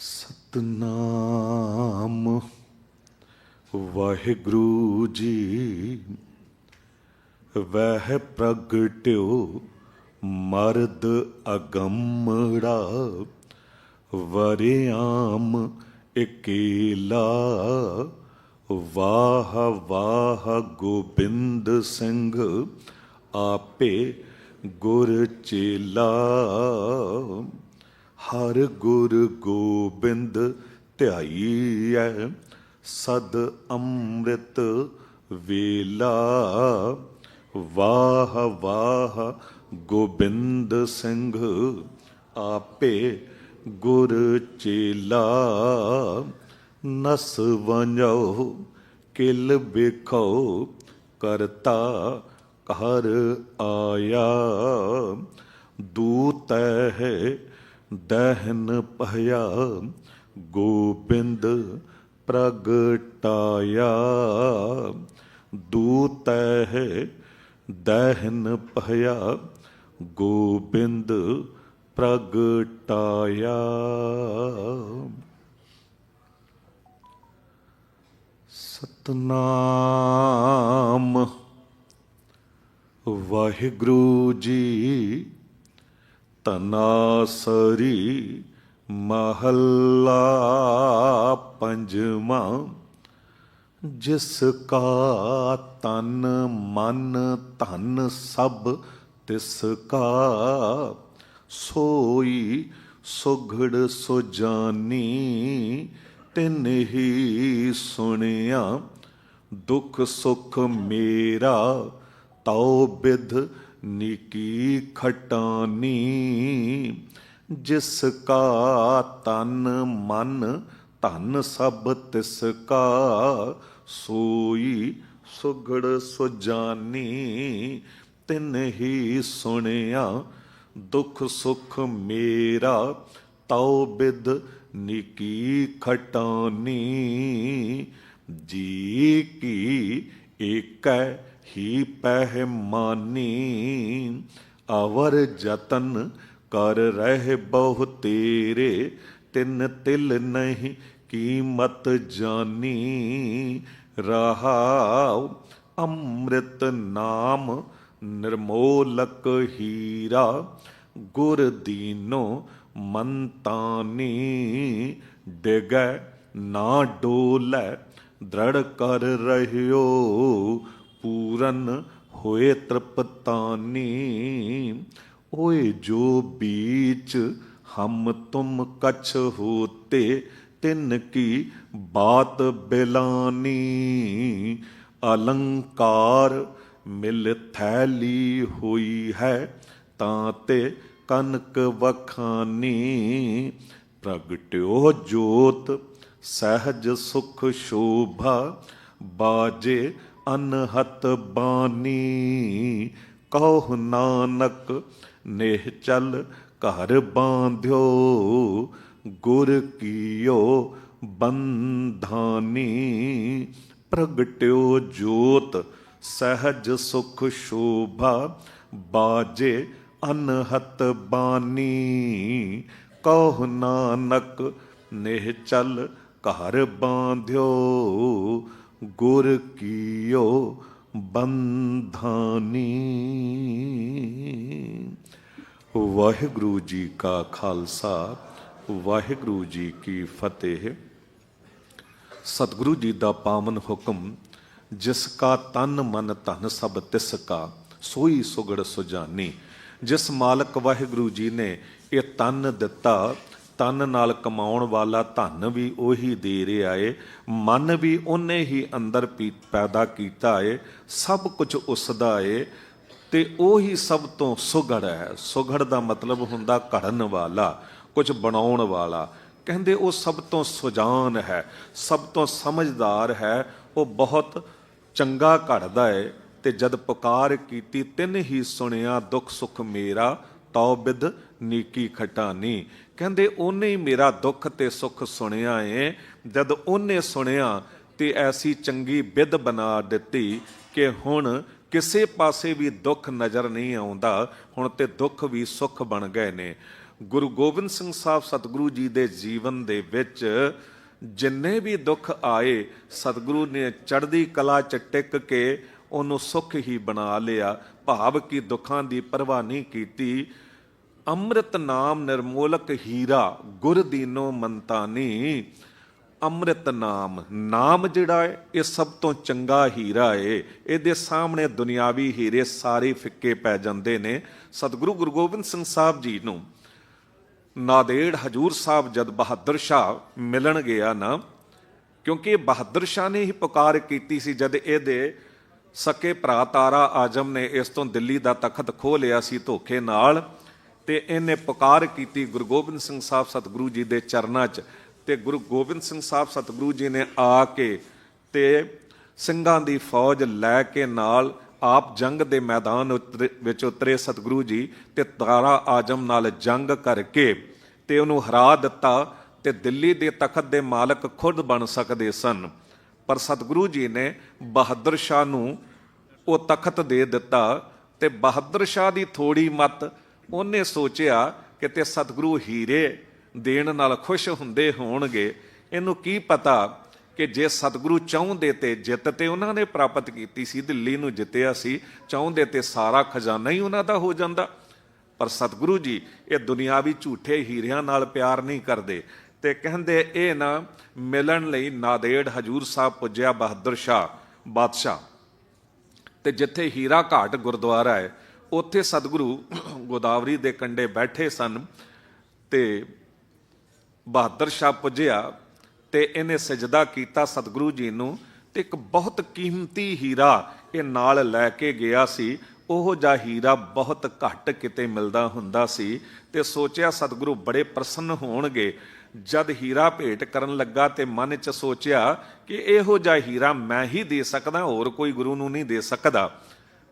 ਸਤਨਾਮ। ਵਾਹਿਗੁਰੂ ਜੀ, ਵਹਿ ਪ੍ਰਗਟਿਓ ਮਰਦ ਅਗੰਮੜਾ, ਵਰਿਆਮ ਇਕੇਲਾ। ਵਾਹ ਵਾਹ ਗੋਬਿੰਦ ਸਿੰਘ, ਆਪੇ ਗੁਰ ਚੇਲਾ। ਹਰ ਗੁਰ ਗੋਬਿੰਦ ਧਿਆਈਐ ਸਦ ਅੰਮ੍ਰਿਤ ਵੇਲਾ। ਵਾਹ ਵਾਹ, ਗੋਬਿੰਦ ਸਿੰਘ ਆਪੇ ਗੁਰ ਚੇਲਾ। ਨਸ ਵੰਜੋ ਕਿਲ ਬਿਖੋ ਕਰਤਾ ਘਰ ਆਇਆ। ਦੂਤ ਹੈ ਦਹਿਨ ਪਹਿਆ ਗੋਬਿੰਦ ਪ੍ਰਗਟਾਇਆ। ਦੂਤ ਹੈ ਦਹਨ ਭਇਆ ਗੋਬਿੰਦ ਪ੍ਰਗਟਾਇਆ। ਸਤਨਾਮ ਵਾਹਿਗੁਰੂ ਜੀ ਤਨਾਸਰੀ ਮਹੱਲਾ ਪੰਜਵਾਂ, ਜਿਸ ਕਾ ਤਨ ਮਨ ਧਨ ਸਭ ਤਿਸ ਕਾ, ਸੋਈ ਸੁਘੜ ਸੁਜਾਨੀ ਤਿਨ ਹੀ ਸੁਣਿਆ, ਦੁਖ ਸੁਖ ਮੇਰਾ ਤਉ ਬਿਧ ਨਿੱਕੀ ਖਟਾਨੀ, ਜਿਸ ਕਾ ਤਨ ਮਨ, ਧਨ ਸਭ ਤਿਸ ਕਾ, ਸੋਈ ਸੁਗੜ ਸੁਜਾਨੀ, ਤਿਨ ਹੀ ਸੁਣਿਆ, ਦੁਖ ਸੁਖ ਮੇਰਾ, ਤਉ ਬਿਦ ਨਿਕੀ ਖਟਾਨੀ, ਜੀ ਕੀ ਏਕੈ ਹੀ ਪਹਿਮਾਨੀ ਅਵਰ ਜਤਨ ਕਰ ਰਹਿ ਬਹੁ ਤੇਰੇ, ਤਿੰਨ ਤਿਲ ਨਹੀਂ ਕੀਮਤ ਜਾਨੀ। ਰਹਾਉ ਅੰਮ੍ਰਿਤ ਨਾਮ ਨਿਰਮੋਲਕ ਹੀਰਾ, ਗੁਰ ਦੀਨੋ ਮੰਤਾਨੀ। ਡਿਗੈ ਨਾ ਡੋਲੇ, ਦ੍ਰੜ ਕਰ ਰਹਿਓ ਪੂਰਨ ਹੋਏ ਤ੍ਰਿਪਤਾਨੀ। ਓਏ ਜੋ ਬੀਚ ਹਮ ਤੁਮ ਕਛ ਹੋਤੇ, ਤਿਨ ਕੀ ਬਾਤ ਬਿਲਾਨੀ। ਅਲੰਕਾਰ ਮਿਲ ਥੈਲੀ ਹੋਈ ਹੈ, ਤਾਂ ਤੇ ਕਨਕ ਵਖਾਨੀ। ਪ੍ਰਗਟਿਓ ਜੋਤ ਸਹਿਜ ਸੁਖ ਸ਼ੋਭਾ, ਬਾਜੇ ਅਨਹਤ ਬਾਨੀ ਕਹੋ ਨਾਨਕ, ਨੇਹ ਚਲ ਘਰ ਬਾਂਧਿਓ, ਗੁਰ ਕੀਓ ਬੰਧਾਨੀ, ਪ੍ਰਗਟਿਓ ਜੋਤ, ਸਹਿਜ ਸੁਖ ਸ਼ੋਭਾ, ਬਾਜੇ ਅਨਹਤ ਬਾਨੀ ਕਹੁ ਨਾਨਕ ਨੇਹਚਲ ਘਰ ਬਾਂਧਿਓ ਗੁਰ ਕੀਓ ਬੰਧਾਨੀ। ਵਾਹਿਗੁਰੂ ਜੀ ਕਾ ਖਾਲਸਾ, ਵਾਹਿਗੁਰੂ ਜੀ ਕੀ ਫਤਿਹ। ਸਤਿਗੁਰੂ ਜੀ ਦਾ ਪਾਵਨ ਹੁਕਮ, ਜਿਸ ਕਾ ਤਨ ਮਨ ਧਨ ਸਭ ਤਿਸ ਕਾ, ਸੋਈ ਸੁਗੜ ਸੁਜਾਨੀ। ਜਿਸ ਮਾਲਕ ਵਾਹਿਗੁਰੂ ਜੀ ਨੇ ਇਹ ਤਨ ਦਿੱਤਾ ਤਨ ਨਾਲ ਕਮਾਉਣ ਵਾਲਾ ਧਨ ਵੀ ਉਹੀ ਦੇ ਰਿਹਾ ਏ, ਮਨ ਵੀ ਉਹਨੇ ਹੀ ਅੰਦਰ ਪੀ- ਪੈਦਾ ਕੀਤਾ ਏ, ਸਭ ਕੁਝ ਉਸ ਦਾ ਏ, ਤੇ ਉਹੀ ਸਭ ਤੋਂ ਸੁਗੜ ਹੈ। ਸੁਗੜ ਦਾ ਮਤਲਬ ਹੁੰਦਾ ਘੜਨ ਵਾਲਾ, ਕੁਝ ਬਣਾਉਣ ਵਾਲਾ। ਕਹਿੰਦੇ ਉਹ ਸਭ ਤੋਂ ਸੁਜਾਨ ਹੈ, ਸਭ ਤੋਂ ਸਮਝਦਾਰ ਹੈ, ਉਹ ਬਹੁਤ ਚੰਗਾ ਘੜਦਾ ਹੈ ਤੇ ਜਦ ਪੁਕਾਰ ਕੀਤੀ ਤਿੰਨ ਹੀ ਸੁਣਿਆ ਦੁੱਖ ਸੁਖ ਮੇਰਾ ਤਉ ਬਿਦ ਨੀਕੀ ਖਟਾਨੀ। ਕਹਿੰਦੇ, ਉਹਨੇ ਹੀ ਮੇਰਾ ਦੁੱਖ ਤੇ ਸੁੱਖ ਸੁਣਿਆ ਏ। ਜਦ ਉਹਨੇ ਸੁਣਿਆ ਤੇ ਐਸੀ ਚੰਗੀ ਬਿਦ ਬਣਾ ਦਿੱਤੀ ਕਿ ਹੁਣ ਕਿਸੇ ਪਾਸੇ ਵੀ ਦੁੱਖ ਨਜ਼ਰ ਨਹੀਂ ਆਉਂਦਾ, ਹੁਣ ਤੇ ਦੁੱਖ ਵੀ ਸੁੱਖ ਬਣ ਗਏ ਨੇ। ਗੁਰੂ ਗੋਬਿੰਦ ਸਿੰਘ ਸਾਹਿਬ ਸਤਿਗੁਰੂ ਜੀ ਦੇ ਜੀਵਨ ਦੇ ਵਿੱਚ ਜਿੰਨੇ ਵੀ ਦੁੱਖ ਆਏ, ਸਤਿਗੁਰੂ ਨੇ ਚੜ੍ਹਦੀ ਕਲਾ ਚ ਟਿਕ ਕੇ ਉਹਨੂੰ ਸੁੱਖ ਹੀ ਬਣਾ ਲਿਆ। ਭਾਵ ਕਿ ਦੁੱਖਾਂ ਦੀ ਪਰਵਾਹ ਨਹੀਂ ਕੀਤੀ। ਅੰਮ੍ਰਿਤ ਨਾਮ ਨਿਰਮੋਲਕ ਹੀਰਾ, ਗੁਰ ਦੀਨੋ ਮੰਤਾਨੀ। ਅੰਮ੍ਰਿਤ ਨਾਮ ਨਾਮ ਜਿਹੜਾ ਹੈ, ਇਹ ਸਭ ਤੋਂ ਚੰਗਾ ਹੀਰਾ ਏ। ਇਹਦੇ ਸਾਹਮਣੇ ਦੁਨਿਆਵੀ ਹੀਰੇ ਸਾਰੇ ਫਿੱਕੇ ਪੈ ਜਾਂਦੇ ਨੇ। ਸਤਿਗੁਰੂ ਗੁਰੂ ਗੋਬਿੰਦ ਸਿੰਘ ਸਾਹਿਬ ਜੀ ਨੂੰ ਨਾਦੇੜ ਹਜੂਰ ਸਾਹਿਬ ਜਦ ਬਹਾਦਰ ਸ਼ਾਹ ਮਿਲਣ ਗਿਆ ਨਾ, ਕਿਉਂਕਿ ਇਹ ਬਹਾਦਰ ਸ਼ਾਹ ਨੇ ਹੀ ਪੁਕਾਰ ਕੀਤੀ ਸੀ, ਜਦ ਇਹਦੇ ਸਕੇ ਭਰਾ ਤਾਰਾ ਆਜਮ ਨੇ ਇਸ ਤੋਂ ਦਿੱਲੀ ਦਾ ਤਖਤ ਖੋਹ ਲਿਆ ਸੀ ਧੋਖੇ ਨਾਲ। ਤੇ ਇਹਨੇ ਪੁਕਾਰ ਕੀਤੀ ਗੁਰੂ ਗੋਬਿੰਦ ਸਿੰਘ ਸਾਹਿਬ ਸਤਿਗੁਰੂ ਜੀ ਦੇ ਚਰਨਾਂ 'ਚ। ਤੇ ਗੁਰੂ ਗੋਬਿੰਦ ਸਿੰਘ ਸਾਹਿਬ ਸਤਿਗੁਰੂ ਜੀ ਨੇ ਆ ਕੇ ਤੇ ਸਿੰਘਾਂ ਦੀ ਫੌਜ ਲੈ ਕੇ ਨਾਲ ਆਪ ਜੰਗ ਦੇ ਮੈਦਾਨ ਉਤਰੇ- ਵਿੱਚ ਉਤਰੇ ਸਤਿਗੁਰੂ ਜੀ ਤੇ ਤਾਰਾ ਆਜਮ ਨਾਲ ਜੰਗ ਕਰਕੇ ਤੇ ਉਹਨੂੰ ਹਰਾ ਦਿੱਤਾ ਤੇ ਦਿੱਲੀ ਦੇ ਤਖਤ ਦੇ ਮਾਲਕ ਖੁਦ ਬਣ ਸਕਦੇ ਸਨ। ਪਰ ਸਤਿਗੁਰੂ ਜੀ ਨੇ ਬਹਾਦਰ ਸ਼ਾਹ ਨੂੰ ਉਹ ਤਖਤ ਦੇ ਦਿੱਤਾ ਤੇ ਬਹਾਦਰ ਸ਼ਾਹ ਦੀ ਥੋੜੀ ਮਤ ਉਹਨੇ ਸੋਚਿਆ ਕਿ ਤੇ ਸਤਿਗੁਰੂ ਹੀਰੇ ਦੇਣ ਨਾਲ ਖੁਸ਼ ਹੁੰਦੇ ਹੋਣਗੇ। ਇਹਨੂੰ ਕੀ ਪਤਾ ਕਿ ਜੇ ਸਤਿਗੁਰੂ ਚਾਹੁੰਦੇ ਤੇ ਜਿੱਤ ਤੇ ਉਹਨਾਂ ਨੇ ਪ੍ਰਾਪਤ ਕੀਤੀ ਸੀ, ਦਿੱਲੀ ਨੂੰ ਜਿੱਤਿਆ ਸੀ, ਚਾਹੁੰਦੇ ਤੇ ਸਾਰਾ ਖਜ਼ਾਨਾ ਹੀ ਉਹਨਾਂ ਦਾ ਹੋ ਜਾਂਦਾ। ਪਰ ਸਤਿਗੁਰੂ ਜੀ, ਇਹ ਦੁਨਿਆਵੀ ਝੂਠੇ ਹੀਰਿਆਂ ਨਾਲ ਪਿਆਰ ਨਹੀਂ ਕਰਦੇ ਤੇ ਕਹਿੰਦੇ ਇਹ ਨਾ ਮਿਲਣ ਲਈ ਨਾਦੇੜ ਹਜੂਰ ਸਾਹਿਬ ਪੁੱਜਿਆ ਬਹਾਦਰ ਸ਼ਾਹ ਬਾਦਸ਼ਾਹ। ਤੇ ਜਿੱਥੇ ਹੀਰਾ ਘਾਟ ਗੁਰਦੁਆਰਾ ਹੈ, ਉੱਥੇ ਸਤਿਗੁਰੂ ਗੋਦਾਵਰੀ ਦੇ ਕੰਢੇ ਬੈਠੇ ਸਨ ਤੇ ਬਹਾਦਰ ਸ਼ਾਹ ਪੁੱਜਿਆ ਤੇ ਇਹਨੇ ਸਜਦਾ ਕੀਤਾ ਸਤਿਗੁਰੂ ਜੀ ਨੂੰ ਤੇ ਇੱਕ ਬਹੁਤ ਕੀਮਤੀ ਹੀਰਾ ਇਹ ਨਾਲ ਲੈ ਕੇ ਗਿਆ ਸੀ। ਉਹ ਜਿਹਾ ਹੀਰਾ ਬਹੁਤ ਘੱਟ ਕਿਤੇ ਮਿਲਦਾ ਹੁੰਦਾ ਸੀ ਤੇ ਸੋਚਿਆ ਸਤਿਗੁਰੂ ਬੜੇ ਪ੍ਰਸੰਨ ਹੋਣਗੇ। ਜਦ ਹੀਰਾ ਭੇਟ ਕਰਨ ਲੱਗਾ ਤੇ ਮਨ 'ਚ ਸੋਚਿਆ ਕਿ ਇਹੋ ਜਿਹਾ ਹੀਰਾ ਮੈਂ ਹੀ ਦੇ ਸਕਦਾ, ਹੋਰ ਕੋਈ ਗੁਰੂ ਨੂੰ ਨਹੀਂ ਦੇ ਸਕਦਾ।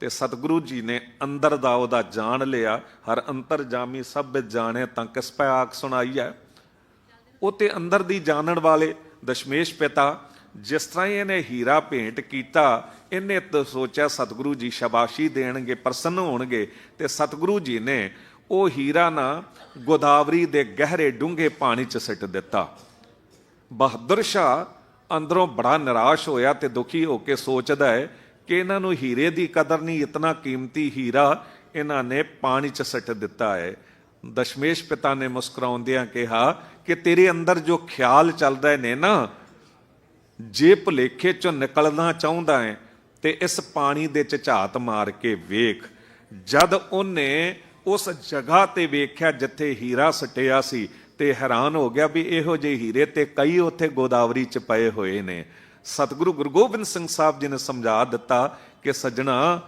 ਤੇ ਸਤਿਗੁਰੂ ਜੀ ਨੇ ਅੰਦਰ ਦਾ ਉਹਦਾ ਜਾਣ ਲਿਆ, ਹਰ ਅੰਤਰ ਜਾਮੀ ਸਭ ਜਾਣੇ ਤਾਂ ਕਿਸ ਪੈ ਆਖ ਸੁਣਾਈ ਹੈ। ਉਹ ਤੇ ਅੰਦਰ ਦੀ ਜਾਣਨ ਵਾਲੇ ਦਸ਼ਮੇਸ਼ ਪਿਤਾ, ਜਿਸ ਤਰ੍ਹਾਂ ਹੀ ਇਹਨੇ ਹੀਰਾ ਭੇਂਟ ਕੀਤਾ, ਇਹਨੇ ਤਾਂ ਸੋਚਿਆ ਸਤਿਗੁਰੂ ਜੀ ਸ਼ਾਬਾਸ਼ੀ ਦੇਣਗੇ, ਪ੍ਰਸੰਨ ਹੋਣਗੇ, ਤੇ ਸਤਿਗੁਰੂ ਜੀ ਨੇ ਉਹ ਹੀਰਾ ਨਾ ਗੋਦਾਵਰੀ ਦੇ ਗਹਿਰੇ ਡੂੰਘੇ ਪਾਣੀ 'ਚ ਸਿੱਟ ਦਿੱਤਾ। ਬਹਾਦਰ ਸ਼ਾਹ ਅੰਦਰੋਂ ਬੜਾ ਨਿਰਾਸ਼ ਹੋਇਆ ਤੇ ਦੁਖੀ ਹੋ ਕੇ ਸੋਚਦਾ ਹੈ ਕਿ ਇਹਨਾਂ ਨੂੰ ਹੀਰੇ ਦੀ ਕਦਰ ਨਹੀਂ, ਇਤਨਾ ਕੀਮਤੀ ਹੀਰਾ ਇਹਨਾਂ ਨੇ ਪਾਣੀ 'ਚ ਸੱਟ ਦਿੱਤਾ ਹੈ। ਦਸ਼ਮੇਸ਼ ਪਿਤਾ ਨੇ ਮੁਸਕਰਾਉਂਦਿਆਂ ਕਿਹਾ ਕਿ ਤੇਰੇ ਅੰਦਰ ਜੋ ਖਿਆਲ ਚੱਲਦਾ ਨੇ ਨਾ, ਜੇ ਭੁਲੇਖੇ ਚੋਂ ਨਿਕਲਣਾ ਚਾਹੁੰਦਾ ਹੈ, ਤੇ ਇਸ ਪਾਣੀ ਦੇ ਚ ਝਾਤ ਮਾਰ ਕੇ ਵੇਖ। ਜਦ ਉਹਨੇ ਉਸ ਜਗ੍ਹਾ ਤੇ ਵੇਖਿਆ ਜਿੱਥੇ ਹੀਰਾ ਸਟਿਆ ਸੀ, ਤੇ ਹੈਰਾਨ ਹੋ ਗਿਆ ਵੀ ਇਹੋ ਜਿਹੇ ਹੀਰੇ ਤੇ ਕਈ ਉੱਥੇ ਗੋਦਾਵਰੀ ਚ ਪਏ ਹੋਏ ਨੇ। ਸਤਿਗੁਰੂ ਗੁਰੂ ਗੋਬਿੰਦ ਸਿੰਘ ਸਾਹਿਬ ਜੀ ਨੇ ਸਮਝਾ ਦਿੱਤਾ ਕਿ ਸੱਜਣਾ,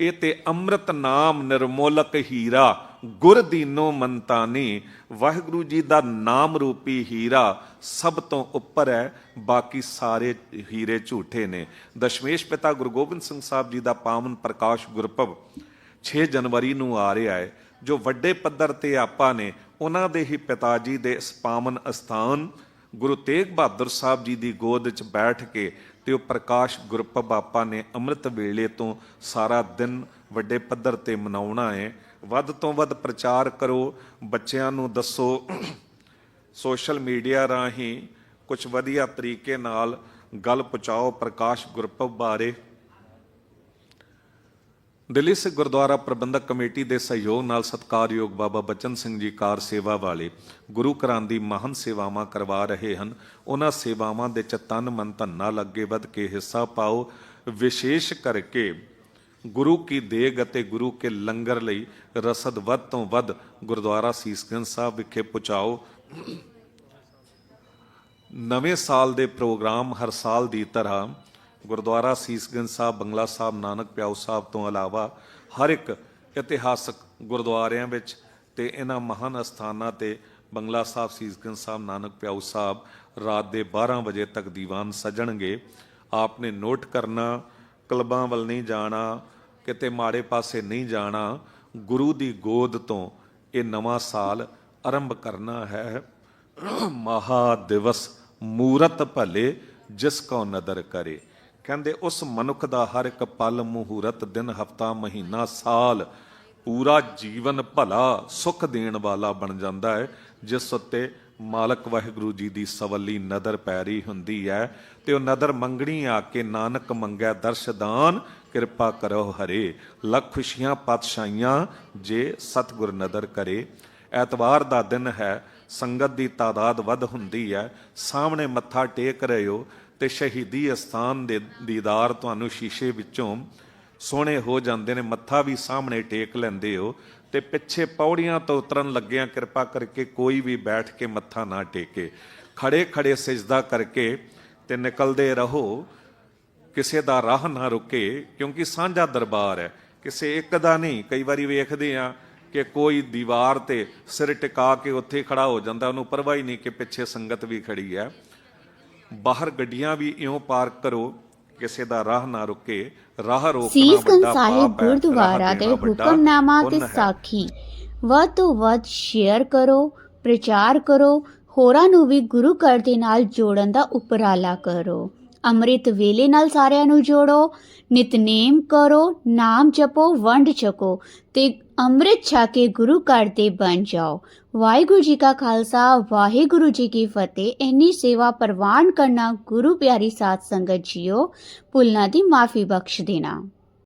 ਇਹ ਤੇ ਅੰਮ੍ਰਿਤ ਨਾਮ ਨਿਰਮੋਲਕ ਹੀਰਾ, ਗੁਰ ਦੀਨੋ ਮੰਤਾਨੀ, ਵਾਹਿਗੁਰੂ ਜੀ ਦਾ ਨਾਮ ਰੂਪੀ ਹੀਰਾ ਸਭ ਤੋਂ ਉੱਪਰ ਹੈ, ਬਾਕੀ ਸਾਰੇ ਹੀਰੇ ਝੂਠੇ ਨੇ। ਦਸ਼ਮੇਸ਼ ਪਿਤਾ ਗੁਰੂ ਗੋਬਿੰਦ ਸਿੰਘ ਸਾਹਿਬ ਜੀ ਦਾ ਪਾਵਨ ਪ੍ਰਕਾਸ਼ ਗੁਰਪਵ 6 ਜਨਵਰੀ ਨੂੰ ਆ ਰਿਹਾ ਹੈ, ਜੋ ਵੱਡੇ ਪੱਧਰ ਤੇ ਆਪਾਂ ਨੇ, ਉਹਨਾਂ ਦੇ ਹੀ ਪਿਤਾ ਜੀ ਦੇ ਇਸ ਪਾਵਨ ਅਸਥਾਨ ਗੁਰੂ ਤੇਗ ਬਹਾਦਰ ਸਾਹਿਬ ਜੀ ਦੀ ਗੋਦ 'ਚ ਬੈਠ ਕੇ ਤੇ ਉਹ ਪ੍ਰਕਾਸ਼ ਗੁਰਪ ਬਾਪਾ ਨੇ ਅੰਮ੍ਰਿਤ ਵੇਲੇ ਤੋਂ ਸਾਰਾ ਦਿਨ ਵੱਡੇ ਪੱਧਰ ਤੇ ਮਨਾਉਣਾ ਹੈ। ਵੱਧ ਤੋਂ ਵੱਧ ਪ੍ਰਚਾਰ ਕਰੋ, ਬੱਚਿਆਂ ਨੂੰ ਦੱਸੋ, ਸੋਸ਼ਲ ਮੀਡੀਆ ਰਾਹੀਂ ਕੁਝ ਵਧੀਆ ਤਰੀਕੇ ਨਾਲ ਗੱਲ ਪਹੁੰਚਾਓ ਪ੍ਰਕਾਸ਼ ਗੁਰਪੁਰਬ ਬਾਰੇ। ਦਿੱਲੀ ਸਿੱਖ ਗੁਰਦੁਆਰਾ ਪ੍ਰਬੰਧਕ ਕਮੇਟੀ ਦੇ ਸਹਿਯੋਗ ਨਾਲ ਸਤਕਾਰਯੋਗ ਬਾਬਾ ਬਚਨ ਸਿੰਘ ਜੀ ਕਾਰ ਸੇਵਾ ਵਾਲੇ ਗੁਰੂ ਘਰਾਂ ਦੀ ਮਹਾਨ ਸੇਵਾਵਾਂ ਕਰਵਾ ਰਹੇ ਹਨ। ਉਹਨਾਂ ਸੇਵਾਵਾਂ ਦੇ ਚ ਤਨ ਮਨ ਧਨ ਨਾਲ ਅੱਗੇ ਵੱਧ ਕੇ ਹਿੱਸਾ ਪਾਓ। ਵਿਸ਼ੇਸ਼ ਕਰਕੇ ਗੁਰੂ ਕੀ ਦੇਗ ਅਤੇ ਗੁਰੂ ਕੇ ਲੰਗਰ ਲਈ ਰਸਦ ਵੱਧ ਤੋਂ ਵੱਧ ਗੁਰਦੁਆਰਾ ਸੀਸਗੰਜ ਸਾਹਿਬ ਵਿਖੇ ਪਹੁੰਚਾਓ। ਨਵੇਂ ਸਾਲ ਦੇ ਪ੍ਰੋਗਰਾਮ ਹਰ ਸਾਲ ਦੀ ਤਰ੍ਹਾਂ ਗੁਰਦੁਆਰਾ ਸੀਸਗੰਜ ਸਾਹਿਬ, ਬੰਗਲਾ ਸਾਹਿਬ, ਨਾਨਕ ਪਿਆਉ ਸਾਹਿਬ ਤੋਂ ਇਲਾਵਾ ਹਰ ਇੱਕ ਇਤਿਹਾਸਕ ਗੁਰਦੁਆਰਿਆਂ ਵਿੱਚ ਤੇ ਇਹਨਾਂ ਮਹਾਨ ਅਸਥਾਨਾਂ ਤੇ ਬੰਗਲਾ ਸਾਹਿਬ ਸੀਸਗੰਜ ਸਾਹਿਬ, ਨਾਨਕ ਪਿਆਉ ਸਾਹਿਬ ਰਾਤ ਦੇ 12 ਵਜੇ ਤੱਕ ਦੀਵਾਨ ਸਜਣਗੇ। ਆਪਨੇ ਨੋਟ ਕਰਨਾ, ਕਲਬਾਂ ਵੱਲ ਨਹੀਂ ਜਾਣਾ, ਕਿਤੇ ਮਾੜੇ ਪਾਸੇ ਨਹੀਂ ਜਾਣਾ, ਗੁਰੂ ਦੀ ਗੋਦ ਤੋਂ ਇਹ ਨਵਾਂ ਸਾਲ ਆਰੰਭ ਕਰਨਾ ਹੈ। ਮਹਾ ਦਿਵਸ ਮੂਰਤ ਭਲੇ ਜਿਸ ਕੋ ਨਦਰ ਕਰੇ। ਕਹਿੰਦੇ, ਉਸ ਮਨੁੱਖ ਦਾ ਹਰ ਇੱਕ ਪਲ, ਮਹੂਰਤ, ਦਿਨ, ਹਫਤਾ, ਮਹੀਨਾ, ਸਾਲ, ਪੂਰਾ ਜੀਵਨ ਭਲਾ, ਸੁਖ ਦੇਣ ਵਾਲਾ ਬਣ ਜਾਂਦਾ ਹੈ, ਜਿਸ ਉੱਤੇ ਮਾਲਕ ਵਾਹਿਗੁਰੂ ਜੀ ਦੀ ਸਵੱਲੀ ਨਦਰ ਪੈ ਰਹੀ ਹੁੰਦੀ ਹੈ ਤੇ ਉਹ ਨਦਰ ਮੰਗਣੀ ਆ ਕੇ ਨਾਨਕ ਮੰਗੈ ਦਰਸ਼ਦਾਨ ਕਿਰਪਾ ਕਰੋ ਹਰੇ। ਲੱਖ ਖੁਸ਼ੀਆਂ, ਪਾਤਸ਼ਾਹੀਆਂ ਜੇ ਸਤਿਗੁਰ ਨਦਰ ਕਰੇ। ਐਤਵਾਰ ਦਾ ਦਿਨ ਹੈ, ਸੰਗਤ ਦੀ ਤਾਦਾਦ ਵੱਧ ਹੁੰਦੀ ਹੈ, ਸਾਹਮਣੇ ਮੱਥਾ ਟੇਕ ਰਹੇ ਹੋ ਤੇ ਸ਼ਹੀਦੀ ਅਸਥਾਨ ਦੇ ਦੀਦਾਰ ਤੁਹਾਨੂੰ ਸ਼ੀਸ਼ੇ ਵਿੱਚੋਂ ਸੋਹਣੇ ਹੋ ਜਾਂਦੇ ਨੇ, ਮੱਥਾ ਵੀ ਸਾਹਮਣੇ ਟੇਕ ਲੈਂਦੇ ਹੋ ਤੇ ਪਿੱਛੇ ਪੌੜੀਆਂ ਤੋਂ ਉਤਰਨ ਲੱਗਿਆਂ ਕਿਰਪਾ ਕਰਕੇ ਕੋਈ ਵੀ ਬੈਠ ਕੇ ਮੱਥਾ ਨਾ ਟੇਕੇ। ਖੜੇ ਖੜੇ ਸਿਜਦਾ ਕਰਕੇ ਤੇ ਨਿਕਲਦੇ ਰਹੋ। ਕਿਸੇ ਦਾ ਰਾਹ ਨਾ ਰੁਕੇ, ਕਿਉਂਕਿ ਸਾਂਝਾ ਦਰਬਾਰ ਹੈ। ਕਿਸੇ ਇੱਕ ਦਾ ਨਹੀਂ, ਕਈ ਵਾਰੀ ਵੇਖਦੇ ਆ ਕਿ ਕੋਈ ਦੀਵਾਰ ਤੇ ਸਿਰ ਟਿਕਾ ਕੇ ਉੱਥੇ ਖੜਾ ਹੋ ਜਾਂਦਾ, ਉਹਨੂੰ ਪਰਵਾਹ ਹੀ ਨਹੀਂ ਕਿ ਪਿੱਛੇ ਸੰਗਤ ਵੀ ਖੜੀ ਹੈ। ਬਾਹਰ ਗੱਡੀਆਂ ਵੀ ਇਉਂ ਪਾਰਕ ਕਰੋ ਕਿਸੇ ਦਾ ਰਾਹ ਨਾ ਰੁਕੇ ਰਾਹ ਰੋਕਣਾ ਵੱਡਾ ਸਾਹਿਬ ਪਾਪ ਹੈ ਗੁਰਦੁਆਰਾ ਰਾਹ ਦੇ ਹੁਕਮਨਾਮਾ ਤੇ। ਸਾਖੀ ਵੱਧ ਤੋਂ ਵੱਧ ਸ਼ੇਅਰ ਕਰੋ ਪ੍ਰਚਾਰ ਕਰੋ ਹੋਰਾਂ ਨੂੰ ਵੀ ਗੁਰੂ ਘਰ ਦੇ ਨਾਲ ਜੋੜਨ ਦਾ ਉਪਰਾਲਾ ਕਰੋ ਅੰਮ੍ਰਿਤ ਵੇਲੇ ਨਾਲ ਸਾਰਿਆਂ ਨੂੰ ਜੋੜੋ, ਨਿਤਨੇਮ ਕਰੋ, ਨਾਮ ਜਪੋ, ਵੰਡ ਛਕੋ ਤੇ ਅੰਮ੍ਰਿਤ ਛਕ ਕੇ ਗੁਰੂ ਘਰ ਦੇ ਬਣ ਜਾਓ। ਵਾਹਿਗੁਰੂ ਜੀ ਕਾ ਖਾਲਸਾ, ਵਾਹਿਗੁਰੂ ਜੀ ਕੀ ਫਤਿਹ। ਇੰਨੀ ਸੇਵਾ ਪ੍ਰਵਾਨ ਕਰਨਾ ਗੁਰੂ ਪਿਆਰੀ ਸਾਧ ਸੰਗਤ ਜੀਓ ਭੁੱਲਾਂ ਦੀ ਮਾਫੀ ਬਖਸ਼ ਦੇਣਾ।